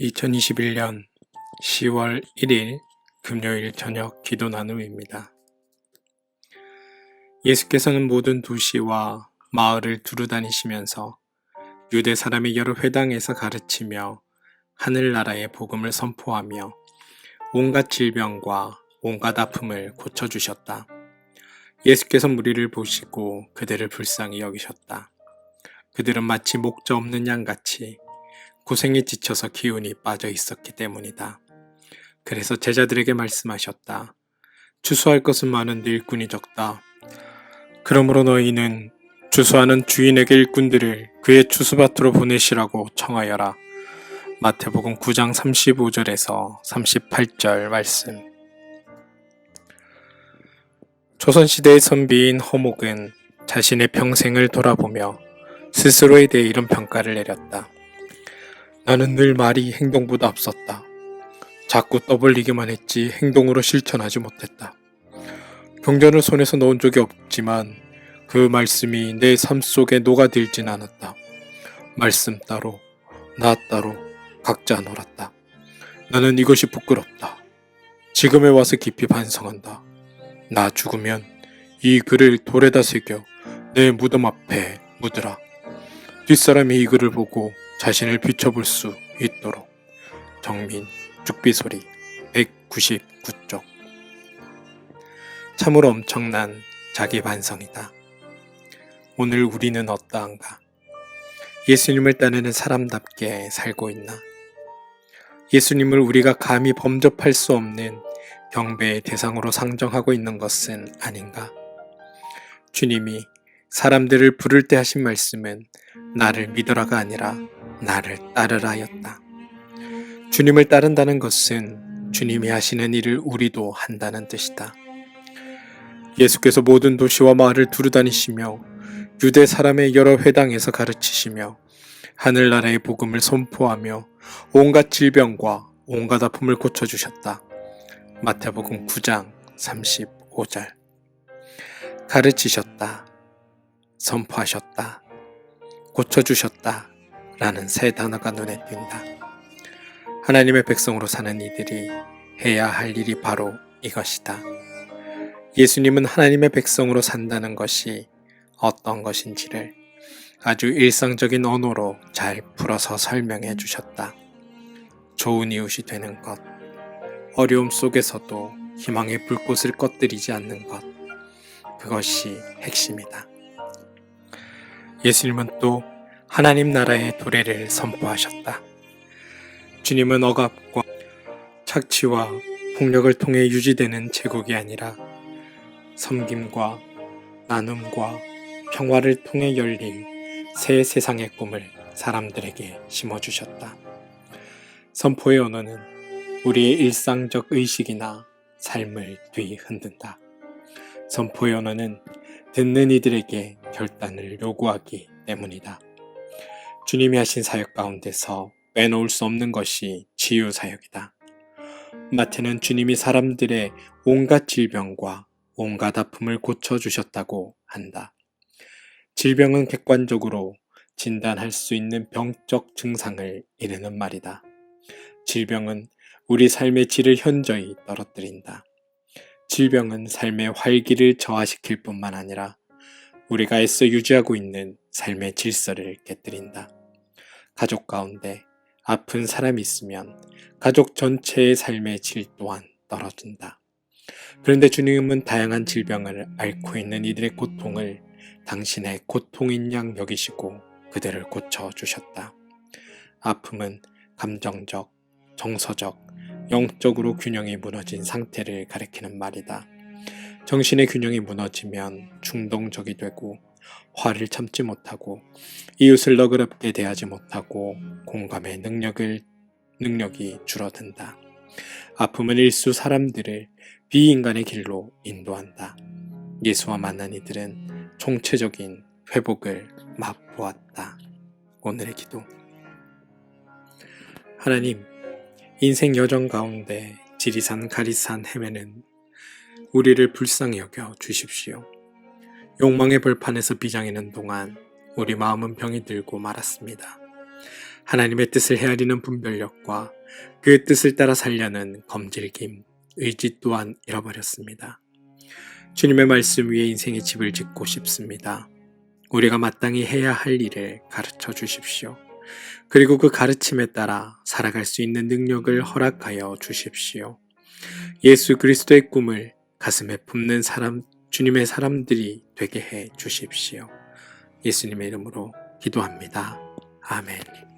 2021년 10월 1일 금요일 저녁 기도 나눔입니다. 예수께서는 모든 도시와 마을을 두루 다니시면서 유대 사람의 여러 회당에서 가르치며 하늘나라의 복음을 선포하며 온갖 질병과 온갖 아픔을 고쳐주셨다. 예수께서 무리를 보시고 그들을 불쌍히 여기셨다. 그들은 마치 목자 없는 양같이 고생에 지쳐서 기운이 빠져 있었기 때문이다. 그래서 제자들에게 말씀하셨다. 추수할 것은 많은데 일꾼이 적다. 그러므로 너희는 추수하는 주인에게 일꾼들을 그의 추수밭으로 보내시라고 청하여라. 마태복음 9장 35절에서 38절 말씀. 조선시대의 선비인 허목은 자신의 평생을 돌아보며 스스로에 대해 이런 평가를 내렸다. 나는 늘 말이 행동보다 앞섰다. 자꾸 떠벌리기만 했지 행동으로 실천하지 못했다. 경전을 손에서 넣은 적이 없지만 그 말씀이 내 삶 속에 녹아들진 않았다. 말씀 따로, 나 따로 각자 놀았다. 나는 이것이 부끄럽다. 지금에 와서 깊이 반성한다. 나 죽으면 이 글을 돌에다 새겨 내 무덤 앞에 묻으라. 뒷사람이 이 글을 보고 자신을 비춰볼 수 있도록 정민 죽비소리 199쪽 참으로 엄청난 자기 반성이다. 오늘 우리는 어떠한가? 예수님을 따르는 사람답게 살고 있나? 예수님을 우리가 감히 범접할 수 없는 경배의 대상으로 상정하고 있는 것은 아닌가? 주님이 사람들을 부를 때 하신 말씀은 나를 믿어라가 아니라 나를 따르라 였다. 주님을 따른다는 것은 주님이 하시는 일을 우리도 한다는 뜻이다. 예수께서 모든 도시와 마을을 두루다니시며 유대 사람의 여러 회당에서 가르치시며 하늘나라의 복음을 선포하며 온갖 질병과 온갖 아픔을 고쳐주셨다. 마태복음 9장 35절. 가르치셨다. 선포하셨다. 고쳐주셨다. 라는 세 단어가 눈에 띈다. 하나님의 백성으로 사는 이들이 해야 할 일이 바로 이것이다. 예수님은 하나님의 백성으로 산다는 것이 어떤 것인지를 아주 일상적인 언어로 잘 풀어서 설명해 주셨다. 좋은 이웃이 되는 것, 어려움 속에서도 희망의 불꽃을 꺼뜨리지 않는 것, 그것이 핵심이다. 예수님은 또 하나님 나라의 도래를 선포하셨다. 주님은 억압과 착취와 폭력을 통해 유지되는 제국이 아니라 섬김과 나눔과 평화를 통해 열릴 새 세상의 꿈을 사람들에게 심어주셨다. 선포의 언어는 우리의 일상적 의식이나 삶을 뒤흔든다. 선포의 언어는 듣는 이들에게 결단을 요구하기 때문이다. 주님이 하신 사역 가운데서 빼놓을 수 없는 것이 치유 사역이다. 마태는 주님이 사람들의 온갖 질병과 온갖 아픔을 고쳐주셨다고 한다. 질병은 객관적으로 진단할 수 있는 병적 증상을 이르는 말이다. 질병은 우리 삶의 질을 현저히 떨어뜨린다. 질병은 삶의 활기를 저하시킬 뿐만 아니라 우리가 애써 유지하고 있는 삶의 질서를 깨뜨린다. 가족 가운데 아픈 사람이 있으면 가족 전체의 삶의 질 또한 떨어진다. 그런데 주님은 다양한 질병을 앓고 있는 이들의 고통을 당신의 고통인 양 여기시고 그들을 고쳐주셨다. 아픔은 감정적, 정서적, 영적으로 균형이 무너진 상태를 가리키는 말이다. 정신의 균형이 무너지면 충동적이 되고 화를 참지 못하고 이웃을 너그럽게 대하지 못하고 공감의 능력을 능력이 줄어든다. 아픔은 일수 사람들을 비인간의 길로 인도한다. 예수와 만난 이들은 총체적인 회복을 맛보았다. 오늘의 기도. 하나님, 인생 여정 가운데 지리산 가리산 헤매는 우리를 불쌍히 여겨 주십시오. 욕망의 벌판에서 비장이는 동안 우리 마음은 병이 들고 말았습니다. 하나님의 뜻을 헤아리는 분별력과 그 뜻을 따라 살려는 검질김, 의지 또한 잃어버렸습니다. 주님의 말씀 위에 인생의 집을 짓고 싶습니다. 우리가 마땅히 해야 할 일을 가르쳐 주십시오. 그리고 그 가르침에 따라 살아갈 수 있는 능력을 허락하여 주십시오. 예수 그리스도의 꿈을 가슴에 품는 사람, 주님의 사람들이 되게 해 주십시오. 예수님의 이름으로 기도합니다. 아멘.